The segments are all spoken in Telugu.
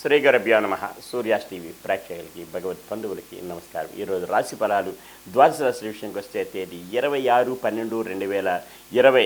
శ్రీగరభ్యో నమ. సూర్యాస్ టీవీ ప్రేక్షకులకి భగవత్ బంధువులకి నమస్కారం. ఈరోజు రాశి ఫలాలు ద్వాదశ రాశి విషయంకి వస్తే తేదీ ఇరవై ఆరు పన్నెండు రెండు వేల ఇరవై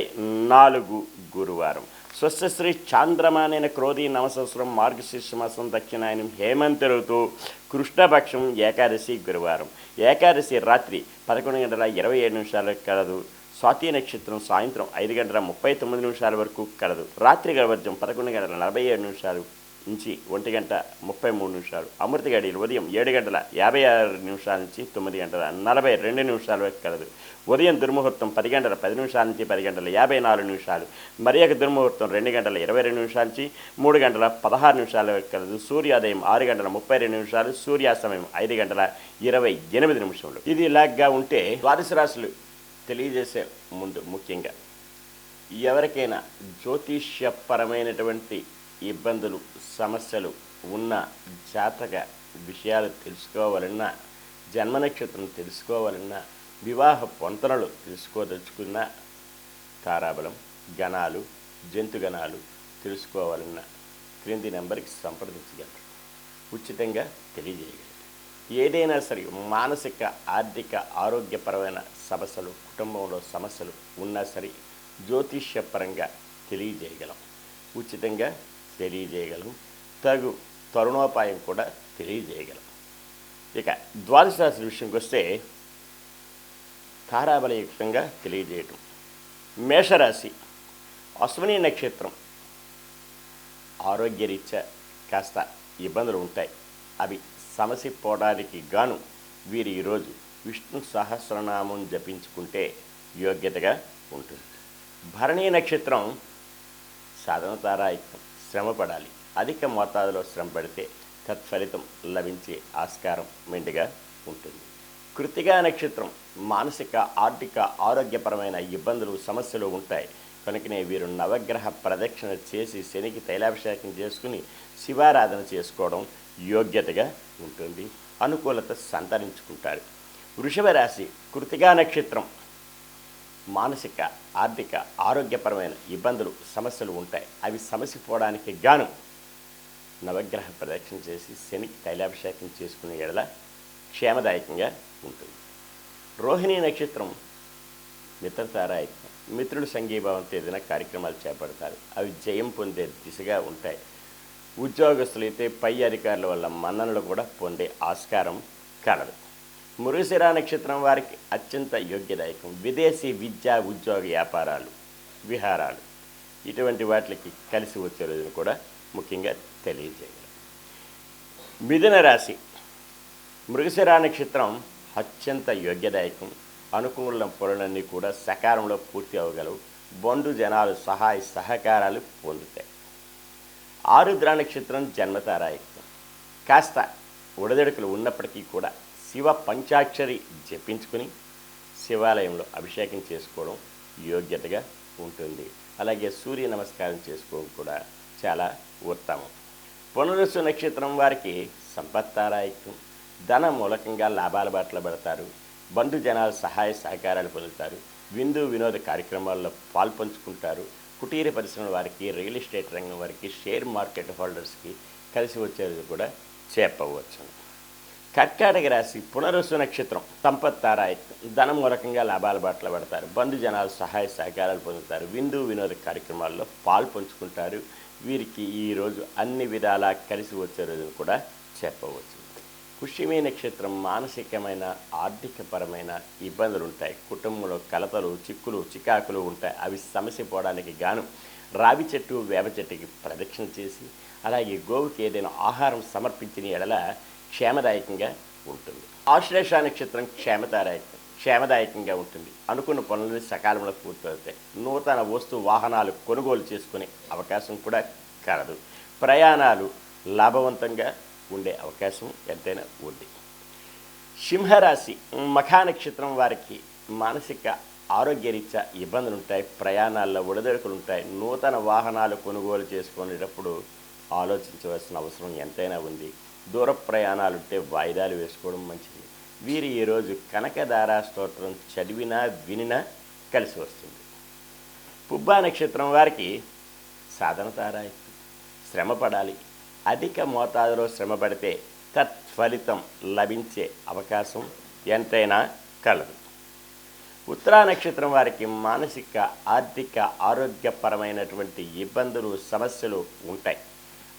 నాలుగు గురువారం. స్వస్థశ్రీ చాంద్రమానైన క్రోధి నవసంవత్సరం మార్గశీర్ష మాసం దక్షిణాయనం హేమంత ఋతువు కృష్ణపక్షం ఏకాదశి గురువారం. ఏకాదశి రాత్రి పదకొండు గంటల ఇరవై ఏడు నిమిషాలకు కలదు. స్వాతి నక్షత్రం సాయంత్రం ఐదు గంటల ముప్పై తొమ్మిది నిమిషాల వరకు కలదు. రాత్రి గవర్జం పదకొండు గంటల నలభై ఏడు నిమిషాలు నుంచి ఒంటి గంట ముప్పై మూడు నిమిషాలు. అమృత గడియలు ఉదయం ఏడు గంటల యాభై ఆరు నిమిషాల నుంచి తొమ్మిది గంటల నలభై రెండు నిమిషాల వరకు కలదు. ఉదయం దుర్ముహూర్తం పది గంటల పది నిమిషాల నుంచి పది గంటల యాభై నాలుగు నిమిషాలు. మరి ఒక దుర్ముహూర్తం రెండు గంటల ఇరవై రెండు నిమిషాల నుంచి మూడు గంటల పదహారు నిమిషాల వరకు కలదు. సూర్యోదయం ఆరు గంటల ముప్పై రెండు నిమిషాలు సూర్యాస్తమయం ఐదు గంటల ఇరవై ఎనిమిది నిమిషంలో ఇది ఇలాగ్గా ఉంటే ద్వాదశ రాశులు తెలియజేసే ముందు ముఖ్యంగా ఎవరికైనా జ్యోతిష్యపరమైనటువంటి ఇబ్బందులు సమస్యలు ఉన్న జాతక విషయాలు తెలుసుకోవాలన్నా జన్మ నక్షత్రం తెలుసుకోవాలన్నా వివాహ పొంతనలు తెలుసుకోదలుచుకున్న తారాబలం గణాలు జంతుగణాలు తెలుసుకోవాలన్నా క్రింది నెంబర్కి సంప్రదించగలరు. ఉచితంగా తెలియజేయగలరు. ఏదైనా సరే మానసిక ఆర్థిక ఆరోగ్యపరమైన సమస్యలు కుటుంబంలో సమస్యలు ఉన్నా సరే జ్యోతిష్యపరంగా తెలియజేయగలం. ఉచితంగా తెలియజేయగలం తగు తరుణోపాయం కూడా తెలియజేయగలం ఇక ద్వాదశ రాశి విషయంకి వస్తే తారాబలయుక్తంగా తెలియజేయటం. మేషరాశి అశ్విని నక్షత్రం ఆరోగ్యరీత్యా కాస్త ఇబ్బందులు ఉంటాయి. అవి సమసిపోవడానికి గాను వీరు ఈరోజు విష్ణు సహస్రనామం జపించుకుంటే యోగ్యతగా ఉంటుంది. భరణీ నక్షత్రం సాధన తారాయుక్తం శ్రమ పడాలి అధిక మోతాదులో శ్రమ పడితే తత్ఫలితం లభించే ఆస్కారం మెండుగా ఉంటుంది. కృతిగా నక్షత్రం మానసిక ఆర్థిక ఆరోగ్యపరమైన ఇబ్బందులు సమస్యలు ఉంటాయి. కనుకనే వీరు నవగ్రహ ప్రదక్షిణ చేసి శనికి తైలాభిషేకం చేసుకుని శివారాధన చేసుకోవడం యోగ్యతగా ఉంటుంది. అనుకూలత సంతరించుకుంటారు. వృషభ రాశి కృతిగా నక్షత్రం మానసిక ఆర్థిక ఆరోగ్యపరమైన ఇబ్బందులు సమస్యలు ఉంటాయి. అవి సమసిపోవడానికి గాను నవగ్రహ ప్రదక్షిణ చేసి శనికి తైలాభిషేకం చేసుకునే ఎడల క్షేమదాయకంగా ఉంటుంది. రోహిణీ నక్షత్రం మిత్రతారాయకం మిత్రులు సంఘీభావంతో ఏదైనా కార్యక్రమాలు చేపడతారు. అవి జయం పొందే దిశగా ఉంటాయి. ఉద్యోగస్తులైతే పై అధికారుల వల్ల మన్ననలు కూడా పొందే ఆస్కారం కలదు. మురుశిరా నక్షత్రం వారికి అత్యంత యోగ్యదాయకం. విదేశీ విద్యా ఉద్యోగ వ్యాపారాలు విహారాలు. ఇటువంటి వాటికి కలిసి వచ్చే రోజును కూడా ముఖ్యంగా తెలియజేయగలం మిథున రాశి. మృగశిరా నక్షత్రం అత్యంత యోగ్యదాయకం. అనుకూల పనులన్నీ కూడా సకాలంలో పూర్తి అవ్వగలవు. బంధు జనాలు సహాయ సహకారాలు పొందుతాయి. ఆరుద్ర నక్షత్రం జన్మతారాయకం కాస్త ఉడదడుకులు ఉన్నప్పటికీ కూడా శివ పంచాక్షరి జపించుకుని శివాలయంలో అభిషేకం చేసుకోవడం యోగ్యతగా ఉంటుంది. అలాగే సూర్య నమస్కారం చేసుకోవడం కూడా చాలా ఉత్తమం. పునరుసు నక్షత్రం వారికి సంపత్తారాయత్వం. ధన మూలకంగా లాభాల బాటలు పడతారు. బంధు జనాలు సహాయ సహకారాలు పొందుతారు. విందు వినోద కార్యక్రమాల్లో పాల్పంచుకుంటారు. కుటీర పరిశ్రమల వారికి రియల్ ఎస్టేట్ రంగం వారికి షేర్ మార్కెట్ హోల్డర్స్కి కలిసి వచ్చేది కూడా చెప్పవచ్చు కర్కాటక రాశి పునరుసు నక్షత్రం సంపత్తారాయకం ధనం మూలకంగా లాభాల బాటలు పడతారు. బంధు జనాలు సహాయ సహకారాలు పొందుతారు. విందు వినోద కార్యక్రమాల్లో పాల్పంచుకుంటారు వీరికి ఈరోజు అన్ని విధాలా కలిసి వచ్చే రోజును కూడా చెప్పవచ్చు. పుష్యమే నక్షత్రం మానసికమైన ఆర్థికపరమైన ఇబ్బందులు ఉంటాయి కుటుంబంలో కలతలు చిక్కులు చికాకులు ఉంటాయి. అవి సమస్య పోవడానికి గాను రావి చెట్టు వేప చెట్టుకి ప్రదక్షిణ చేసి అలాగే గోవుకి ఏదైనా ఆహారం సమర్పించిన ఎడల క్షేమదాయకంగా ఉంటుంది. ఆశ్లేష నక్షత్రం క్షేమదాయకం క్షేమదాయకంగా ఉంటుంది. అనుకున్న పనులు సకాలంలో పూర్తవుతాయి. నూతన వస్తు వాహనాలు కొనుగోలు చేసుకునే అవకాశం కూడా కలదు. ప్రయాణాలు లాభవంతంగా ఉండే అవకాశం ఎంతైనా ఉంది. సింహరాశి మఖా నక్షత్రం వారికి మానసిక ఆరోగ్యరీత్యా ఇబ్బందులు ఉంటాయి ప్రయాణాల్లో ఉడదడుకులు ఉంటాయి నూతన వాహనాలు కొనుగోలు చేసుకునేటప్పుడు ఆలోచించవలసిన అవసరం ఎంతైనా ఉంది. దూర ప్రయాణాలు ఉంటే వాయిదాలు వేసుకోవడం మంచిది. వీరు ఈరోజు కనకదారా స్తోత్రం చదివినా వినినా కలిసి వస్తుంది. పుబ్బా నక్షత్రం వారికి సాధన తారాయి శ్రమ పడాలి అధిక మోతాదులో శ్రమ పడితే తత్ఫలితం లభించే అవకాశం ఎంతైనా కలదు. ఉత్తరా నక్షత్రం వారికి మానసిక ఆర్థిక ఆరోగ్యపరమైనటువంటి ఇబ్బందులు సమస్యలు ఉంటాయి.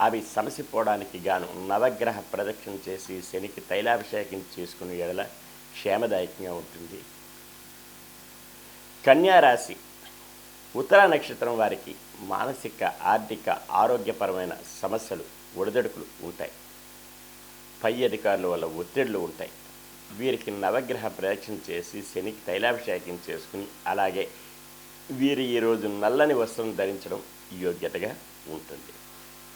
అవి సమసిపోవడానికి గాను నవగ్రహ ప్రదక్షిణ చేసి శనికి తైలాభిషేకం చేసుకునే ఎడల క్షేమదాయకంగా ఉంటుంది. కన్యారాశి ఉత్తర నక్షత్రం వారికి మానసిక ఆర్థిక ఆరోగ్యపరమైన సమస్యలు ఒడిదడుకులు ఉంటాయి. పై అధికారుల వల్ల ఒత్తిళ్ళు ఉంటాయి. వీరికి నవగ్రహ ప్రదక్షిణ చేసి శనికి తైలాభిషేకం చేసుకుని అలాగే వీరు ఈరోజు నల్లని వస్త్రం ధరించడం యోగ్యతగా ఉంటుంది.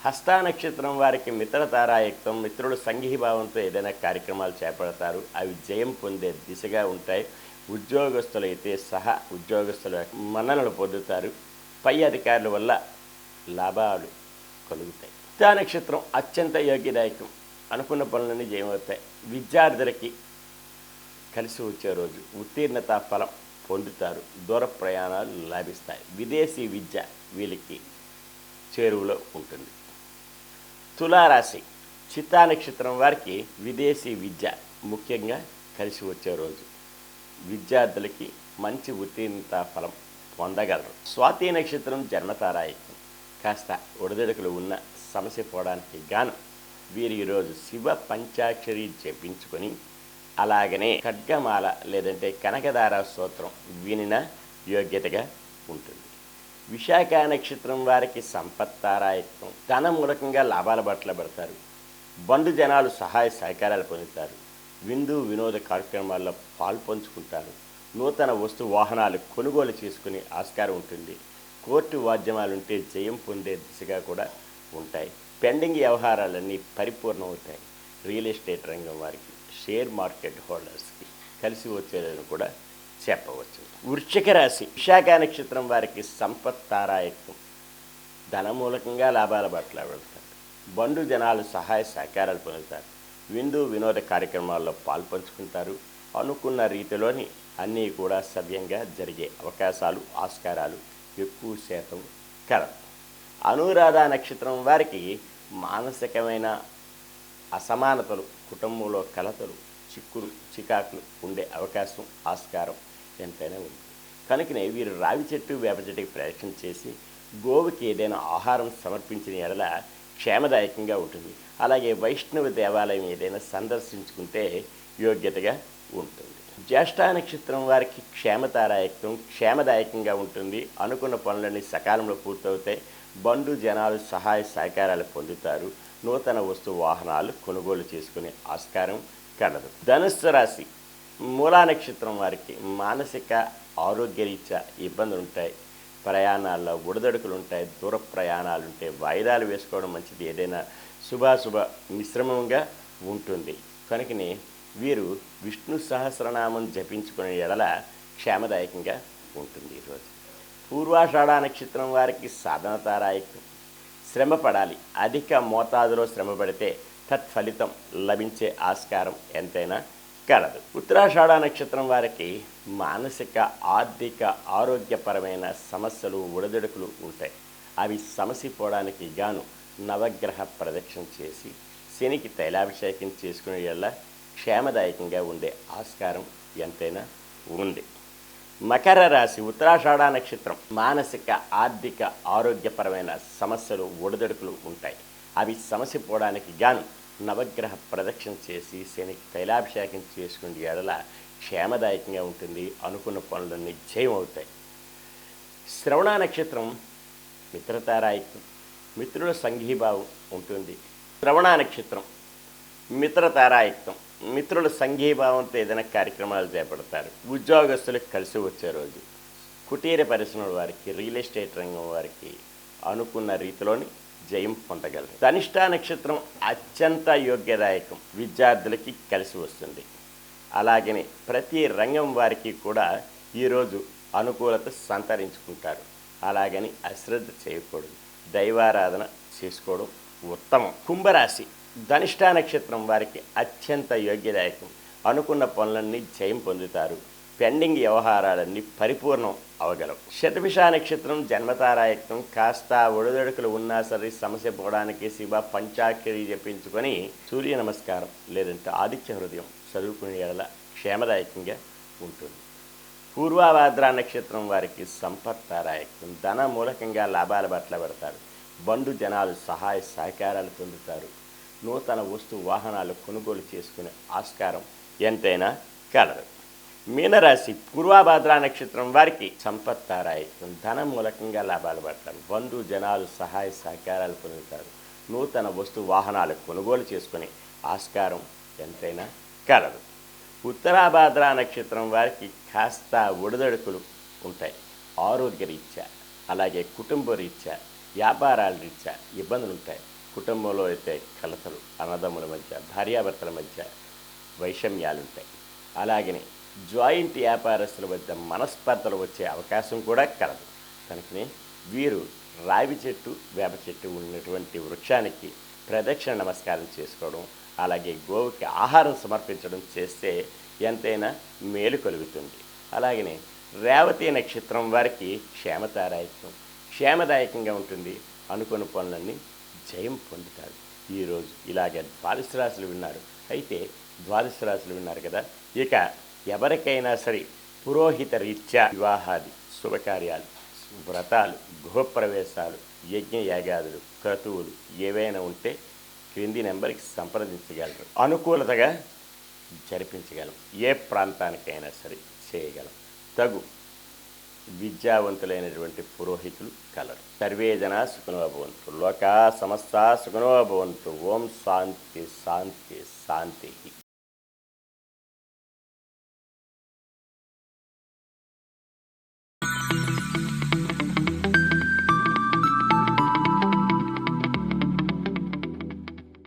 హస్తానక్షత్రం వారికి మిత్రతారాయుక్తం. మిత్రుడు సంఘీభావంతో ఏదైనా కార్యక్రమాలు చేపడతారు. అవి జయం పొందే దిశగా ఉంటాయి. ఉద్యోగస్తులైతే సహా ఉద్యోగస్తుల మన్ననలు పొందుతారు. పై అధికారుల వల్ల లాభాలు కలుగుతాయి. హస్తా నక్షత్రం అత్యంత యోగ్యదాయకం. అనుకున్న పనులన్నీ జయమవుతాయి. విద్యార్థులకి కలిసి వచ్చే రోజు ఉత్తీర్ణత ఫలం పొందుతారు. దూర ప్రయాణాలు లాభిస్తాయి. విదేశీ విద్య వీళ్ళకి చేరువలో ఉంటుంది. తులారాశి చిత్తా నక్షత్రం వారికి విదేశీ విద్య ముఖ్యంగా కలిసి వచ్చే రోజు. విద్యార్థులకి మంచి ఉత్తీర్ణత ఫలం పొందగలరు. స్వాతి నక్షత్రం జన్మతారాయకం కాస్త ఒడిదొడుకులు ఉన్న సమస్య పోవడానికి గాను వీరు ఈరోజు శివ పంచాక్షరి జపించుకొని అలాగనే ఖడ్గమాల లేదంటే కనకదార స్తోత్రం వినిన యోగ్యతగా ఉంటుంది. విశాఖ నక్షత్రం వారికి సంపత్తారాయత్వం. ధన మూలకంగా లాభాల బట్టలు పెడతారు. బంధు జనాలు సహాయ సహకారాలు పొందుతారు. విందు వినోద కార్యక్రమాల్లో పాల్పంచుకుంటారు నూతన వస్తు వాహనాలు కొనుగోలు చేసుకునే ఆస్కారం ఉంటుంది. కోర్టు వాద్యమాలుంటే జయం పొందే దిశగా కూడా ఉంటాయి. పెండింగ్ వ్యవహారాలన్నీ పరిపూర్ణమవుతాయి. రియల్ ఎస్టేట్ రంగం వారికి షేర్ మార్కెట్ హోల్డర్స్కి కలిసి వచ్చేదని కూడా చెప్పవచ్చు. వృశ్చిక రాశి విశాఖ నక్షత్రం వారికి సంపత్ తారాయత్వం. ధనమూలకంగా లాభాల బట్టలు వెళ్తారు. బంధు జనాలు సహాయ సహకారాలు పొందుతారు. విందు వినోద కార్యక్రమాల్లో పాల్పంచుకుంటారు. అనుకున్న రీతిలోని అన్నీ కూడా సవ్యంగా జరిగే అవకాశాలు ఆస్కారాలు ఎక్కువ శాతం కలవు. అనురాధ నక్షత్రం వారికి మానసికమైన అసమానతలు కుటుంబంలో కలతలు చిక్కులు చికాకులు ఉండే అవకాశం ఆస్కారం ఎంతైనా ఉంది. కనుకనే వీరు రావి చెట్టు వేప చెట్టుకి ప్రయత్నం చేసి గోవుకి ఏదైనా ఆహారం సమర్పించిన ఎడల క్షేమదాయకంగా ఉంటుంది. అలాగే వైష్ణవ దేవాలయం ఏదైనా సందర్శించుకుంటే యోగ్యతగా ఉంటుంది. జ్యేష్ఠ నక్షత్రం వారికి క్షేమతారాయకం క్షేమదాయకంగా ఉంటుంది. అనుకున్న పనులన్నీ సకాలంలో పూర్తవుతాయి. బంధు జనాలు సహాయ సహకారాలు పొందుతారు. నూతన వస్తు వాహనాలు కొనుగోలు చేసుకునే ఆస్కారం కలదు. ధనుస్సు రాశి మూలా నక్షత్రం వారికి మానసిక ఆరోగ్యరీత్యా ఇబ్బందులు ఉంటాయి ప్రయాణాల్లో ఉడదడుకులు ఉంటాయి దూర ప్రయాణాలు ఉంటాయి వాయిదాలు వేసుకోవడం మంచిది. ఏదైనా శుభాశుభ మిశ్రమంగా ఉంటుంది. కనుకనే వీరు విష్ణు సహస్రనామం జపించుకునే ఎడల క్షేమదాయకంగా ఉంటుంది ఈరోజు పూర్వాషాఢ నక్షత్రం వారికి సాధనతారాయకం శ్రమ పడాలి అధిక మోతాదులో శ్రమ పడితే తత్ఫలితం లభించే ఆస్కారం ఎంతైనా కలదు. ఉత్తరాషాఢ నక్షత్రం వారికి మానసిక ఆర్థిక ఆరోగ్యపరమైన సమస్యలు ఒడిదుడుకులు ఉంటాయి. అవి సమసిపోవడానికి గాను నవగ్రహ ప్రదక్షిణ చేసి శనికి తైలాభిషేకం చేసుకునే వల్ల క్షేమదాయకంగా ఉండే ఆస్కారం ఎంతైనా ఉంది. మకర రాశి ఉత్తరాషాఢ నక్షత్రం మానసిక ఆర్థిక ఆరోగ్యపరమైన సమస్యలు ఒడిదడుకులు ఉంటాయి. అవి సమసిపోవడానికి గాను నవగ్రహ ప్రదక్షిణ చేసి శనికి తైలాభిషేకం చేసుకునే ఎడల క్షేమదాయకంగా ఉంటుంది అనుకున్న పనులు నిశ్చయం అవుతాయి శ్రవణ నక్షత్రం మిత్రతారాయకం మిత్రుల సంఘీభావం ఉంటుంది. శ్రవణ నక్షత్రం మిత్రతారాయుక్తం మిత్రుల సంఘీభావంతో ఏదైనా కార్యక్రమాలు చేపడతారు. ఉద్యోగస్తులకు కలిసి వచ్చే రోజు కుటీర పరిశ్రమల వారికి రియల్ ఎస్టేట్ రంగం వారికి అనుకున్న రీతిలోని జయం పొందగలరు. ధనిష్ట నక్షత్రం అత్యంత యోగ్యదాయకం విద్యార్థులకి కలిసి వస్తుంది. అలాగనే ప్రతి రంగం వారికి కూడా ఈరోజు అనుకూలత సంతరించుకుంటారు. అలాగని అశ్రద్ధ చేయకూడదు. దైవారాధన చేసుకోవడం ఉత్తమం. కుంభరాశి ధనిష్టా నక్షత్రం వారికి అత్యంత యోగ్యదాయకం. అనుకున్న పనులన్నీ జయం పొందుతారు. పెండింగ్ వ్యవహారాలన్నీ పరిపూర్ణం అవగలవు శతభిష నక్షత్రం జన్మతారాయత్వం కాస్త ఒడిదొడుకులు ఉన్నా సరే సమస్య పోవడానికి శివ పంచాక్షరి జపించుకొని సూర్య నమస్కారం లేదంటే ఆదిత్య హృదయం చదువుకునే ఎడల క్షేమదాయకంగా ఉంటుంది. పూర్వాభాద్ర నక్షత్రం వారికి సంపత్తారాయత్వం. ధన మూలకంగా లాభాల పట్ల పెడతారు. బంధు జనాలు సహాయ సహకారాలు పొందుతారు. నూతన వస్తు వాహనాలు కొనుగోలు చేసుకునే ఆస్కారం ఎంతైనా కలదు. మీనరాశి పూర్వాభాద్ర నక్షత్రం వారికి సంపత్తారాయకం ధన మూలకంగా లాభాలు పడతారు. బంధు జనాలు సహాయ సహకారాలు పొందుతారు. నూతన వస్తు వాహనాలు కొనుగోలు చేసుకునే ఆస్కారం ఎంతైనా కలదు. ఉత్తరాభాద్ర నక్షత్రం వారికి కాస్త ఒడిదొడుకులు ఉంటాయి. ఆరోగ్య రీత్యా అలాగే కుటుంబ రీత్యా వ్యాపారాల రీత్యా ఇబ్బందులు ఉంటాయి. కుటుంబంలో అయితే కలతలు అన్నదమ్ముల మధ్య భార్యాభర్తల మధ్య వైషమ్యాలు ఉంటాయి. అలాగనే జాయింట్ వ్యాపారస్తుల మధ్య మనస్పర్ధలు వచ్చే అవకాశం కూడా కలదు. కనుకనే వీరు రావి చెట్టు వేప చెట్టు ఉన్నటువంటి వృక్షానికి ప్రదక్షిణ నమస్కారం చేసుకోవడం అలాగే గోవుకి ఆహారం సమర్పించడం చేస్తే ఎంతైనా మేలు కలుగుతుంది. అలాగనే రేవతి నక్షత్రం వారికి క్షేమతారాయకం క్షేమదాయకంగా ఉంటుంది. అనుకున్న పనులన్నీ జయం పొందుతారు. ఈరోజు ఇలాగే ద్వాదశ రాశులు విన్నారు. అయితే ద్వాదశ రాశులు విన్నారు కదా ఇక ఎవరికైనా సరే పురోహిత రీత్యా వివాహాది శుభకార్యాలు వ్రతాలు గృహప్రవేశాలు యజ్ఞయాగాదులు క్రతువులు ఏవైనా ఉంటే క్రింది నెంబర్కి సంప్రదించగలరు. అనుకూలతగా జరిపించగలం. ఏ ప్రాంతానికైనా సరే చేయగలం. తగు విద్యావంతులైనటువంటి పురోహితులు కలరు. సర్వే జన సుఖనోభవంతు లోకా సమస్త సుఖనోభవంతు ఓం శాంతి శాంతి శాంతి.